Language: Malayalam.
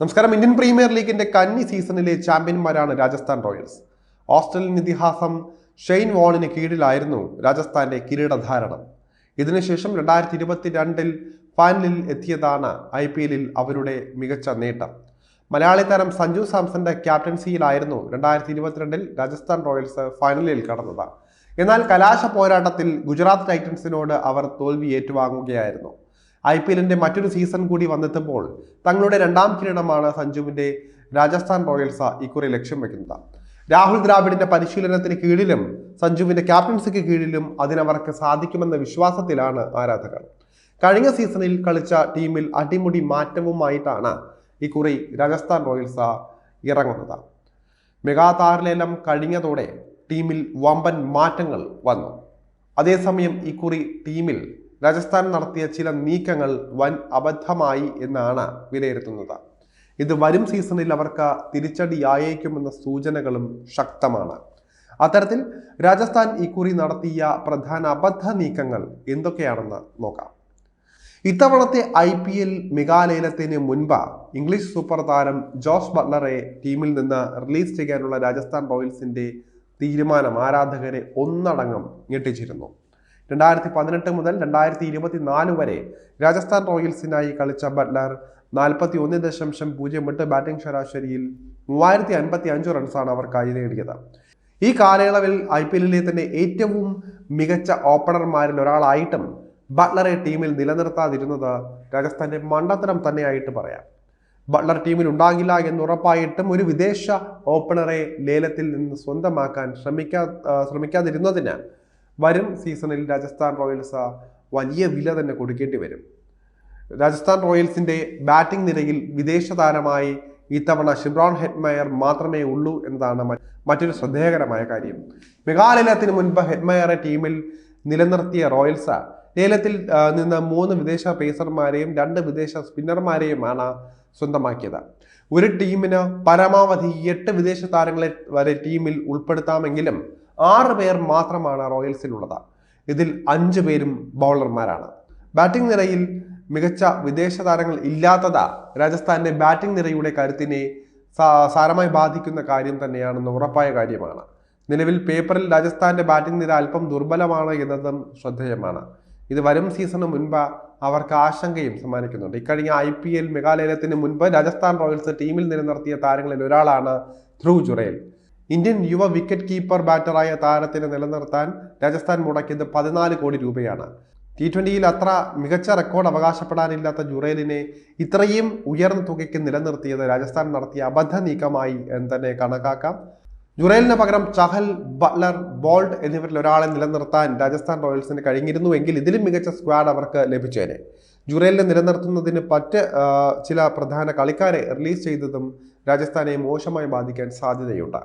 നമസ്കാരം. ഇന്ത്യൻ പ്രീമിയർ ലീഗിന്റെ കന്നി സീസണിലെ ചാമ്പ്യന്മാരാണ് രാജസ്ഥാൻ റോയൽസ്. ഓസ്ട്രേലിയൻ ഇതിഹാസം ഷെയ്ൻ വോണിന് കീഴിലായിരുന്നു രാജസ്ഥാന്റെ കിരീടധാരണം. ഇതിനുശേഷം രണ്ടായിരത്തി ഇരുപത്തിരണ്ടിൽ ഫൈനലിൽ എത്തിയതാണ് ഐ പി എല്ലിൽ അവരുടെ മികച്ച നേട്ടം. മലയാളി താരം സഞ്ജു സാംസന്റെ ക്യാപ്റ്റൻസിയിലായിരുന്നു രണ്ടായിരത്തി ഇരുപത്തിരണ്ടിൽ രാജസ്ഥാൻ റോയൽസ് ഫൈനലിൽ കടന്നത്. എന്നാൽ കലാശ പോരാട്ടത്തിൽ ഗുജറാത്ത് ടൈറ്റൻസിനോട് അവർ തോൽവി ഏറ്റുവാങ്ങുകയായിരുന്നു. ഐ പി എല്ലിന്റെ മറ്റൊരു സീസൺ കൂടി വന്നെത്തുമ്പോൾ തങ്ങളുടെ രണ്ടാം കിരീടമാണ് സഞ്ജുവിന്റെ രാജസ്ഥാൻ റോയൽസ് ഇക്കുറി ലക്ഷ്യം വെക്കുന്നത്. രാഹുൽ ദ്രാവിഡിന്റെ പരിശീലനത്തിന് കീഴിലും സഞ്ജുവിന്റെ ക്യാപ്റ്റൻസിക്ക് കീഴിലും അതിനവർക്ക് സാധിക്കുമെന്ന വിശ്വാസത്തിലാണ് ആരാധകർ. കഴിഞ്ഞ സീസണിൽ കളിച്ച ടീമിൽ അടിമുടി മാറ്റവുമായിട്ടാണ് ഇക്കുറി രാജസ്ഥാൻ റോയൽസ് ഇറങ്ങുന്നത്. മെഗാ താരലേലം കഴിഞ്ഞതോടെ ടീമിൽ വമ്പൻ മാറ്റങ്ങൾ വന്നു. അതേസമയം ഇക്കുറി ടീമിൽ രാജസ്ഥാൻ നടത്തിയ ചില നീക്കങ്ങൾ വൻ അബദ്ധമായി എന്നാണ് വിലയിരുത്തുന്നത്. ഇത് വരും സീസണിൽ അവർക്ക് തിരിച്ചടിയായേക്കുമെന്ന സൂചനകളും ശക്തമാണ്. അത്തരത്തിൽ രാജസ്ഥാൻ ഇക്കുറി നടത്തിയ പ്രധാന അബദ്ധ നീക്കങ്ങൾ എന്തൊക്കെയാണെന്ന് നോക്കാം. ഇത്തവണത്തെ ഐ പി എൽ മെഗാലേലത്തിന് മുൻപ് ഇംഗ്ലീഷ് സൂപ്പർ താരം ജോസ് ബട്ട്ലറെ ടീമിൽ നിന്ന് റിലീസ് ചെയ്യാനുള്ള രാജസ്ഥാൻ റോയൽസിന്റെ തീരുമാനം ആരാധകരെ ഒന്നടങ്കം ഞെട്ടിച്ചിരുന്നു. രണ്ടായിരത്തി പതിനെട്ട് മുതൽ രണ്ടായിരത്തി ഇരുപത്തി നാല് വരെ രാജസ്ഥാൻ റോയൽസിനായി കളിച്ച ബട്ട്ലർ നാൽപ്പത്തി ഒന്ന് ദശാംശം പൂജ്യം എട്ട് ബാറ്റിംഗ് ശരാശരിയിൽ മൂവായിരത്തി അൻപത്തി അഞ്ച് റൺസാണ് അവർക്കായി നേടിയത്. ഈ കാലയളവിൽ ഐ പി എല്ലിലെ തന്നെ ഏറ്റവും മികച്ച ഓപ്പണർമാരിൽ ഒരാളായിട്ടും ബട്ട്ലറെ ടീമിൽ നിലനിർത്താതിരുന്നത് രാജസ്ഥാന്റെ മണ്ടത്തരം തന്നെയായിട്ട് പറയാം. ബട്ട്ലർ ടീമിൽ ഉണ്ടാകില്ല എന്ന് എന്നുറപ്പായിട്ടും ഒരു വിദേശ ഓപ്പണറെ ലേലത്തിൽ നിന്ന് സ്വന്തമാക്കാൻ ശ്രമിക്കാ ശ്രമിക്കാതിരുന്നതിന് വരും സീസണിൽ രാജസ്ഥാൻ റോയൽസ് വലിയ വില തന്നെ കൊടുക്കേണ്ടി വരും. രാജസ്ഥാൻ റോയൽസിന്റെ ബാറ്റിംഗ് നിരയിൽ വിദേശ താരമായി ഇത്തവണ ഷിബ്രോൺ ഹെഡ്മയർ മാത്രമേ ഉള്ളൂ എന്നതാണ് മറ്റൊരു ശ്രദ്ധേയകരമായ കാര്യം. മെഗാലയത്തിന് മുൻപ് ഹെഡ്മയറെ ടീമിൽ നിലനിർത്തിയ റോയൽസ് ലേലത്തിൽ നിന്ന് മൂന്ന് വിദേശ പേസർമാരെയും രണ്ട് വിദേശ സ്പിന്നർമാരെയുമാണ് സ്വന്തമാക്കിയത്. ഒരു ടീമിന് പരമാവധി എട്ട് വിദേശ താരങ്ങളെ വരെ ടീമിൽ ഉൾപ്പെടുത്താമെങ്കിലും ആറ് പേർ മാത്രമാണ് റോയൽസിലുള്ളത്. ഇതിൽ അഞ്ച് പേരും ബൗളർമാരാണ്. ബാറ്റിംഗ് നിരയിൽ മികച്ച വിദേശ താരങ്ങൾ ഇല്ലാത്തത് രാജസ്ഥാന്റെ ബാറ്റിംഗ് നിരയുടെ കരുത്തിനെ സാരമായി ബാധിക്കുന്ന കാര്യം തന്നെയാണെന്ന് ഉറപ്പായ കാര്യമാണ്. നിലവിൽ പേപ്പറിൽ രാജസ്ഥാന്റെ ബാറ്റിംഗ് നിര അല്പം ദുർബലമാണ് എന്നതും ശ്രദ്ധേയമാണ്. ഇത് വരും സീസണ് മുൻപ് അവർക്ക് ആശങ്കയും സമ്മാനിക്കുന്നുണ്ട്. ഇക്കഴിഞ്ഞ ഐ പി എൽ മെഗാലയത്തിന് മുൻപ് രാജസ്ഥാൻ റോയൽസ് ടീമിൽ നിലനിർത്തിയ താരങ്ങളിൽ ഒരാളാണ് ധ്രുവ് ജുറേൽ. ഇന്ത്യൻ യുവ വിക്കറ്റ് കീപ്പർ ബാറ്ററായ താരത്തിനെ നിലനിർത്താൻ രാജസ്ഥാൻ മുടക്കിയത് പതിനാല് കോടി രൂപയാണ്. ടി ട്വന്റിയിൽ അത്ര മികച്ച റെക്കോർഡ് അവകാശപ്പെടാനില്ലാത്ത ജുറേലിനെ ഇത്രയും ഉയർന്ന തുകയ്ക്ക് നിലനിർത്തിയത് രാജസ്ഥാൻ നടത്തിയ അബദ്ധ നീക്കമായി എന്ന് തന്നെ കണക്കാക്കാം. ജുറേലിന് പകരം ചഹൽ ബട്ട്ലർ ബോൾഡ് എന്നിവരിൽ ഒരാളെ നിലനിർത്താൻ രാജസ്ഥാൻ റോയൽസിന് കഴിഞ്ഞിരുന്നുവെങ്കിൽ ഇതിലും മികച്ച സ്ക്വാഡ് അവർക്ക് ലഭിച്ചേനെ. ജുറേലിനെ നിലനിർത്തുന്നതിന് മറ്റ് ചില പ്രധാന കളിക്കാരെ റിലീസ് ചെയ്തതും രാജസ്ഥാനെ മോശമായി ബാധിക്കാൻ സാധ്യതയുണ്ട്.